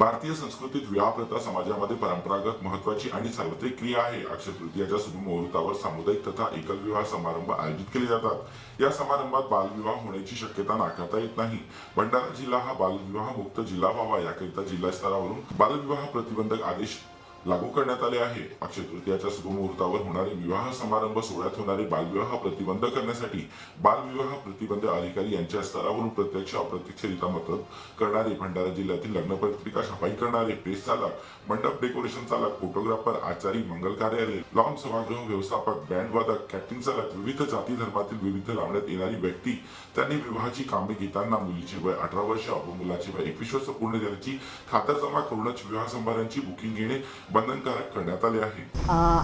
भारतीय संस्कृतीत विवाह प्रथा समाजामध्ये परंपरागत महत्वाची आणि सार्वत्रिक क्रिया आहे. अक्षय तृतीयाच्या शुभ मुहूर्तावर सामुदायिक तथा एकल विवाह समारंभ आयोजित केले जातात. या समारंभात बालविवाह होण्याची शक्यता नाकारता येत नाही. भंडारा जिल्हा हा बालविवाह मुक्त जिल्हा व्हावा याकरिता जिल्हा स्तरावरून बालविवाह प्रतिबंधक आदेश लागू करण्यात आले आहे. अक्षय तृतीयाच्या शुभ मुहूर्तावर होणारे विवाह समारंभ सोहळ्यात होणारे बालविवाह प्रतिबंध करण्यासाठी बालविवाह प्रतिबंध अधिकारी यांच्या स्तरावरून प्रत्यक्ष अप्रत्यक्षरित्या मदत करणारे भंडारा जिल्ह्यातील लग्न पत्रिका छपाई करणारे पेस चालक मंडप डेकोरेशन चालक फोटोग्राफर आचारी मंगल कार्यालय लॉन सभागृह व्यवस्थापक बँड वादक कॅप्टन चालक विविध जाती धर्मातील विविध लावण्यात येणारी व्यक्ती त्यांनी विवाहाची कामे घेताना मुलीचे वय अठरा वर्ष व मुलाचे वय एकवीस वर्ष पूर्ण झाल्याची खातरजमा करूनच विवाह समारंभाची बुकिंग घेणे बंधनकारक करण्यात आले आहे.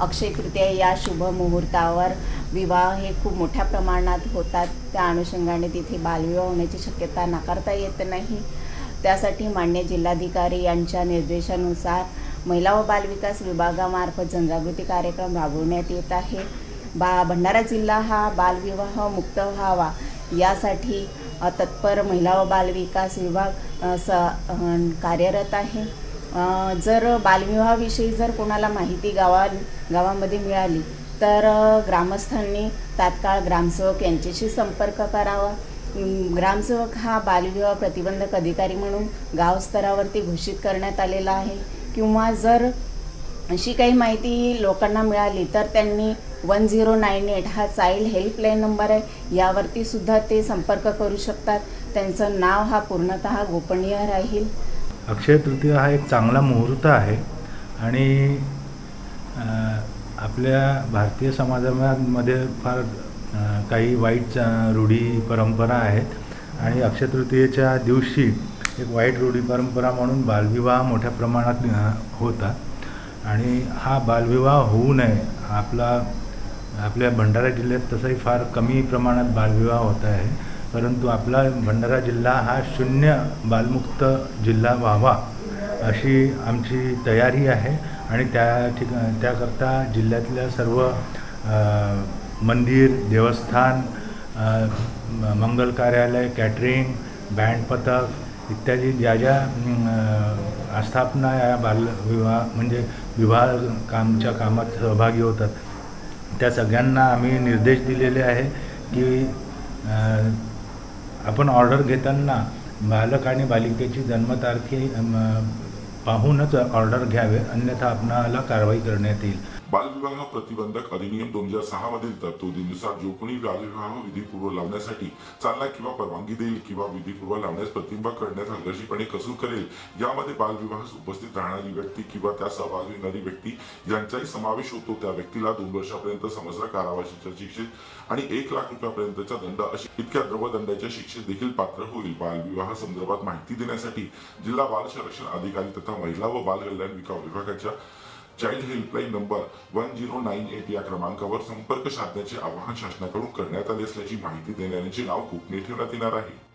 अक्षय तृतीया या शुभ मुहूर्तावर विवाह हे खूप मोठ्या प्रमाणात होतात. त्या अनुषंगाने तिथे बालविवाह होण्याची शक्यता नाकारता येत नाही. त्यासाठी मान्य जिल्हाधिकारी यांच्या निर्देशानुसार महिला व बालविकास विभागामार्फत जनजागृती कार्यक्रम राबवण्यात येत आहे. बा भंडारा जिल्हा हा बालविवाह मुक्त व्हावा यासाठी तत्पर महिला व बालविकास विभाग स कार्यरत आहे. जर बालविवाहाविषयी जर कोणाला माहिती गावा गावामध्ये मिळाली तर ग्रामस्थांनी तात्काळ ग्रामसेवक यांच्याशी संपर्क करावा. ग्रामसेवक हा बालविवाह प्रतिबंधक अधिकारी म्हणून गावस्तरावरती घोषित करण्यात आलेला आहे. किंवा जर अशी काही माहिती लोकांना मिळाली तर त्यांनी वन झिरो नाईन एट हा चाईल्ड हेल्पलाईन नंबर आहे. यावरती सुद्धा ते संपर्क करू शकतात. त्यांचं नाव हा पूर्णतः गोपनीय राहील. अक्षय तृतीया हा एक चांगला मुहूर्त आहे आणि आपल्या भारतीय समाजामध्ये फार काही वाईट रूढी परंपरा आहेत. आणि अक्षय तृतीयेच्या दिवशी एक वाईट रूढी परंपरा म्हणून बालविवाह मोठ्या प्रमाणात होता. होतात आणि हा बालविवाह होऊ नये आपला आपल्या भंडारा जिल्ह्यात तसंही फार कमी प्रमाणात बालविवाह होत आहे. परंतु आपला भंडारा जिल्हा हा शून्य बालमुक्त जिल्हा व्हावा अशी आमची तयारी आहे. आणि त्या ठिका त्याकरता जिल्ह्यातल्या सर्व मंदिर देवस्थान मंगल कार्यालय कॅटरिंग बँड पथक इत्यादी ज्या ज्या आस्थापना या बालविवाह म्हणजे विवाह कामच्या कामात सहभागी होतात. त्या सगळ्यांना आम्ही निर्देश दिलेले आहे की आपण ऑर्डर घेताना बालक आणि बालिकेची जन्मतारखे पाहूनच ऑर्डर घ्यावे अन्यथा आपणाला कारवाई करण्यात येईल. बालविवाह प्रतिबंधक अधिनियम दोन हजार सहा मधील तरतुदीनुसार जो कोणी बालविवाह विधीपूर्व लावण्यासाठी चालना किंवा परवानगी देईल किंवा विधीपूर्व लावण्यास प्रतिबंध करण्यास हलगर्जीपणे कसूर करेल यामध्ये बालविवाहास उपस्थित राहणारी व्यक्ती किंवा त्या सहभागी होणारी व्यक्ती यांचाही समावेश होतो. त्या व्यक्तीला दोन वर्षापर्यंत समजला कारावासाच्या शिक्षेत आणि एक लाख रुपयापर्यंतचा दंड अशी इतक्या द्रवदंडाच्या शिक्षेत देखील पात्र होईल. बालविवाह संदर्भात माहिती देण्यासाठी जिल्हा बाल संरक्षण अधिकारी तथा महिला व बाल कल्याण विकास विभागाच्या child helpline number one zero nine eight या क्रमांकावर संपर्क साधण्याचे आवाहन शासनाकडून करण्यात आले असल्याची माहिती देणाऱ्यांचे नाव गोपनीय ठेवण्यात येणार आहे.